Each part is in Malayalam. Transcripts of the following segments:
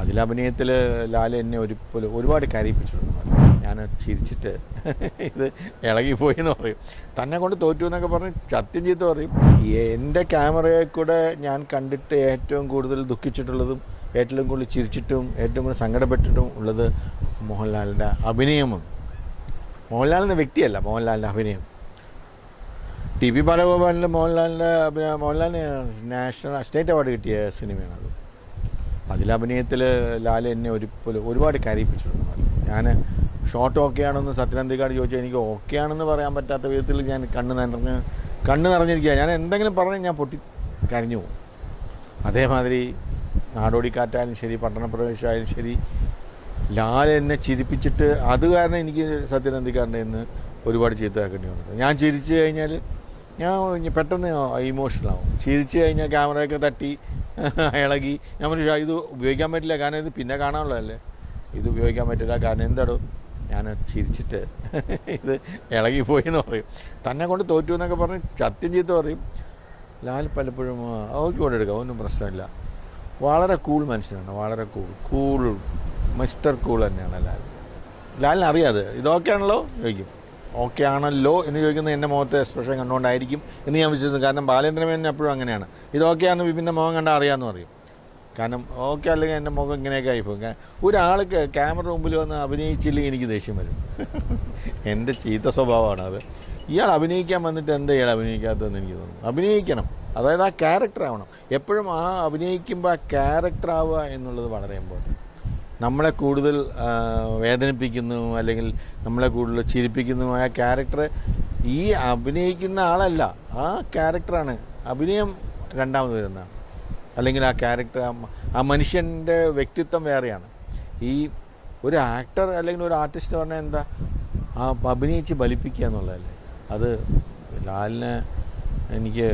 അതിലഭിനയത്തിൽ ലാൽ എന്നെ ഒരു ഒരുപാട് കരയിപ്പിച്ചിട്ടുണ്ട്. ഞാൻ ചിരിച്ചിട്ട് ഇത് ഇളകിപ്പോയി എന്ന് പറയും. തന്നെ കൊണ്ട് തോറ്റു എന്നൊക്കെ പറഞ്ഞ് സത്യം ചെയ്ത് പറയും. എന്റെ ക്യാമറയെ കൂടെ ഞാൻ കണ്ടിട്ട് ഏറ്റവും കൂടുതൽ ദുഃഖിച്ചിട്ടുള്ളതും ഏറ്റവും കൂടുതൽ ചിരിച്ചിട്ടും ഏറ്റവും കൂടുതൽ സങ്കടപ്പെട്ടിട്ടും ഉള്ളത് മോഹൻലാലിന്റെ അഭിനയമാണ്. മോഹൻലാൽ എന്ന വ്യക്തിയല്ല മോഹൻലാലിന്റെ അഭിനയം. ടി പി ബാലഗോപാലിന്റെ മോഹൻലാലിന്റെ മോഹൻലാലിന് നാഷണൽ സ്റ്റേറ്റ് അവാർഡ് കിട്ടിയ സിനിമയാണ് അത്. അതിലഭിനയത്തിൽ ലാൽ എന്നെ ഒരു ഒരുപാട് കരയിപ്പിച്ചിട്ടുണ്ട്. ഞാൻ ഷോട്ട് ഓക്കെ ആണെന്ന് സത്യനന്ദിക്കാട് ചോദിച്ചാൽ എനിക്ക് ഓക്കെ ആണെന്ന് പറയാൻ പറ്റാത്ത വിധത്തിൽ ഞാൻ കണ്ണ് നിറഞ്ഞ് കണ്ണ് നിറഞ്ഞിരിക്കുക ഞാൻ എന്തെങ്കിലും പറഞ്ഞ് ഞാൻ പൊട്ടി കരഞ്ഞു പോകും. അതേമാതിരി നാടോടിക്കാറ്റായാലും ശരി പട്ടണപ്രവേശമായാലും ശരി ലാൽ എന്നെ ചിരിപ്പിച്ചിട്ട് അത് കാരണം എനിക്ക് സത്യനന്ദിക്കാടിന്റെ നിന്ന് ഒരുപാട് ചീത്തയാക്കേണ്ടി വന്നത് ഞാൻ ചിരിച്ചു കഴിഞ്ഞാൽ ഞാൻ പെട്ടെന്ന് ഇമോഷണൽ ആവും. ചിരിച്ചു കഴിഞ്ഞാൽ ക്യാമറയൊക്കെ തട്ടി ഇളകി. ഞാൻ പറഞ്ഞു ഇത് ഉപയോഗിക്കാൻ പറ്റില്ല കാരണം ഇത് പിന്നെ കാണാനുള്ളതല്ലേ? ഇത് ഉപയോഗിക്കാൻ പറ്റില്ല കാരണം എന്താടോ? ഞാൻ ചിരിച്ചിട്ട് ഇത് ഇളകിപ്പോയി എന്ന് പറയും. തന്നെ കൊണ്ട് തോറ്റു എന്നൊക്കെ പറഞ്ഞ് സത്യം ചെയ്ത് പറയും. ലാൽ പലപ്പോഴും ഓക്കെ കൊണ്ട് എടുക്കാം ഒന്നും പ്രശ്നമില്ല. വളരെ കൂൾ മനുഷ്യനാണ് വളരെ കൂൾ. കൂൾ മിസ്റ്റർ കൂൾ തന്നെയാണ് ലാൽ. ലാലിനറിയാതെ ഇതൊക്കെയാണല്ലോ ചോദിക്കും. ഓക്കെ ആണല്ലോ എന്ന് ചോദിക്കുന്നത് എന്റെ മുഖത്തെ എക്സ്പ്രഷൻ കണ്ടുകൊണ്ടായിരിക്കും എന്ന് ഞാൻ വിശ്വസിക്കുന്നു. കാരണം ബാലേന്ദ്രമേനൻ എപ്പോഴും അങ്ങനെയാണ്. ഇതൊക്കെയാണ് വിപിന്റെ മുഖം കണ്ടാൽ അറിയാമെന്ന് പറയും. കാരണം ഓക്കെ അല്ലെങ്കിൽ എന്റെ മുഖം ഇങ്ങനെയൊക്കെ ആയിപ്പോകും. ഒരാൾ ക്യാമറ മുമ്പിൽ വന്ന് അഭിനയിച്ചില്ലെങ്കിൽ എനിക്ക് ദേഷ്യം വരും. എന്റെ ചീത്ത സ്വഭാവമാണ് അത്. ഇയാൾ അഭിനയിക്കാൻ വന്നിട്ട് എന്താ ഇയാൾ അഭിനയിക്കാത്തതെന്ന് എനിക്ക് തോന്നുന്നു. അഭിനയിക്കണം. അതായത് ആ ക്യാരക്ടർ ആവണം. എപ്പോഴും ആ അഭിനയിക്കുമ്പോൾ ആ ക്യാരക്ടർ ആവുക എന്നുള്ളത് വളരെ ഇമ്പോർട്ടന്റ് നമ്മളെ കൂടുതൽ വേദനിപ്പിക്കുന്നു അല്ലെങ്കിൽ നമ്മളെ കൂടുതൽ ചിരിപ്പിക്കുന്നതുമായ ക്യാരക്ടർ ഈ അഭിനയിക്കുന്ന ആളല്ല. ആ ക്യാരക്ടറാണ് അഭിനയം രണ്ടാമത് വരുന്നതാണ് അല്ലെങ്കിൽ ആ ക്യാരക്ടർ ആ മനുഷ്യന്റെ വ്യക്തിത്വം വേറെയാണ്. ഈ ഒരു ആക്ടർ അല്ലെങ്കിൽ ഒരു ആർട്ടിസ്റ്റ് പറഞ്ഞാൽ എന്താ? ആ അഭിനയിച്ച് ബലിപ്പിക്കുക എന്നുള്ളതല്ലേ. അത് ലാലിന് എനിക്ക്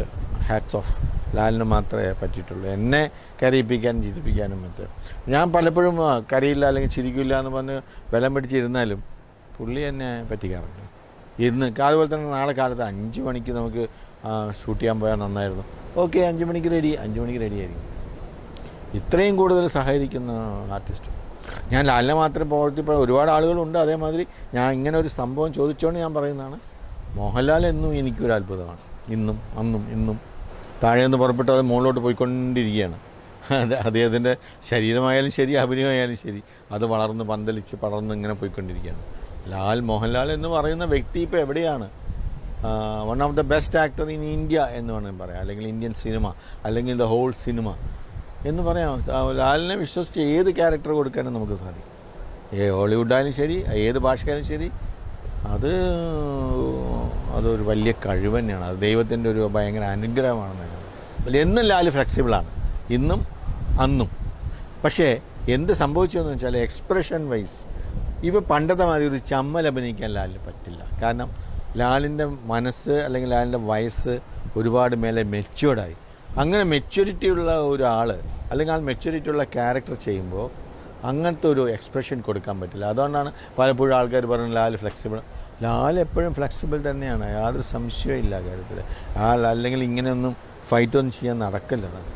ഹാറ്റ്സ് ഓഫ്. ലാലിന് മാത്രമേ പറ്റിയിട്ടുള്ളൂ. എന്നെ കരയിപ്പിക്കാനും ചിരിപ്പിക്കാനും പറ്റും ഞാൻ പലപ്പോഴും കരയില്ല അല്ലെങ്കിൽ ചിരിക്കില്ല എന്ന് പറഞ്ഞ് ബലം പിടിച്ചിരുന്നാലും പുള്ളി എന്നെ പറ്റിക്കാറുണ്ട്. ഇന്ന് അതുപോലെ തന്നെ നാളെ കാലത്ത് അഞ്ച് മണിക്ക് നമുക്ക് ഷൂട്ട് ചെയ്യാൻ പോയാൽ നന്നായിരുന്നു. ഓക്കെ അഞ്ച് മണിക്ക് റെഡി അഞ്ച് മണിക്ക് റെഡി ആയിരിക്കും. ഇത്രയും കൂടുതൽ സഹകരിക്കുന്ന ആർട്ടിസ്റ്റ്. ഞാൻ ലാലിനെ മാത്രം പ്രവർത്തിപ്പോൾ ഒരുപാട് ആളുകളുണ്ട് അതേമാതിരി. ഞാൻ ഇങ്ങനെ ഒരു സംഭവം ചോദിച്ചുകൊണ്ട് ഞാൻ പറയുന്നതാണ് മോഹൻലാൽ എന്നും എനിക്കൊരു അത്ഭുതമാണ്. ഇന്നും അന്നും ഇന്നും. താഴെ നിന്ന് പുറപ്പെട്ട് അത് മുകളിലോട്ട് പോയിക്കൊണ്ടിരിക്കുകയാണ്. അത് അദ്ദേഹത്തിന്റെ ശരീരമായാലും ശരി അഭിനയമായാലും ശരി അത് വളർന്ന് പന്തലിച്ച് പടർന്ന് ഇങ്ങനെ പോയിക്കൊണ്ടിരിക്കുകയാണ്. ലാൽ മോഹൻലാൽ എന്ന് പറയുന്ന വ്യക്തി ഇപ്പോൾ എവിടെയാണ്? One of the best actor in India എന്ന് വേണമെങ്കിൽ പറയാം. അല്ലെങ്കിൽ ഇന്ത്യൻ സിനിമ അല്ലെങ്കിൽ ദ ഹോൾ സിനിമ എന്ന് പറയാം. ലാലിനെ വിശ്വസിച്ച് ഏത് ക്യാരക്ടർ കൊടുക്കാനും നമുക്ക് സാധിക്കും. ഏ ഹോളിവുഡായാലും ശരി ഏത് ഭാഷയായാലും ശരി അത് അതൊരു വലിയ കഴിവ് തന്നെയാണ്. അത് ദൈവത്തിന്റെ ഒരു ഭയങ്കര അനുഗ്രഹമാണെന്ന് ഞാൻ എന്നും ലാൽ ഫ്ലെക്സിബിളാണ് ഇന്നും അന്നും. പക്ഷേ എന്ത് സംഭവിച്ചു എന്ന് വെച്ചാൽ എക്സ്പ്രഷൻ വൈസ് ഇപ്പോൾ പണ്ടത്തെ മാതിരി ഒരു ചമ്മൽ അഭിനയിക്കാൻ ലാലിന് പറ്റില്ല. കാരണം ലാലിന്റെ മനസ്സ് അല്ലെങ്കിൽ ലാലിന്റെ വയസ്സ് ഒരുപാട് മേലെ മെച്യൂർഡായി അങ്ങനെ മെച്യൂരിറ്റി ഉള്ള ഒരാൾ അല്ലെങ്കിൽ ആ മെച്യൂരിറ്റി ഉള്ള ക്യാരക്ടർ ചെയ്യുമ്പോൾ അങ്ങനത്തെ ഒരു എക്സ്പ്രഷൻ കൊടുക്കാൻ പറ്റില്ല. അതുകൊണ്ടാണ് പലപ്പോഴും ആൾക്കാർ പറയുന്നത് ലാൽ ഫ്ലെക്സിബിൾ ലാൽ എപ്പോഴും ഫ്ലെക്സിബിൾ തന്നെയാണ്. യാതൊരു സംശയവും ഇല്ല കാര്യത്തിൽ ആ അല്ലെങ്കിൽ ഇങ്ങനെയൊന്നും ഫൈറ്റൊന്നും ചെയ്യാൻ നടക്കില്ല.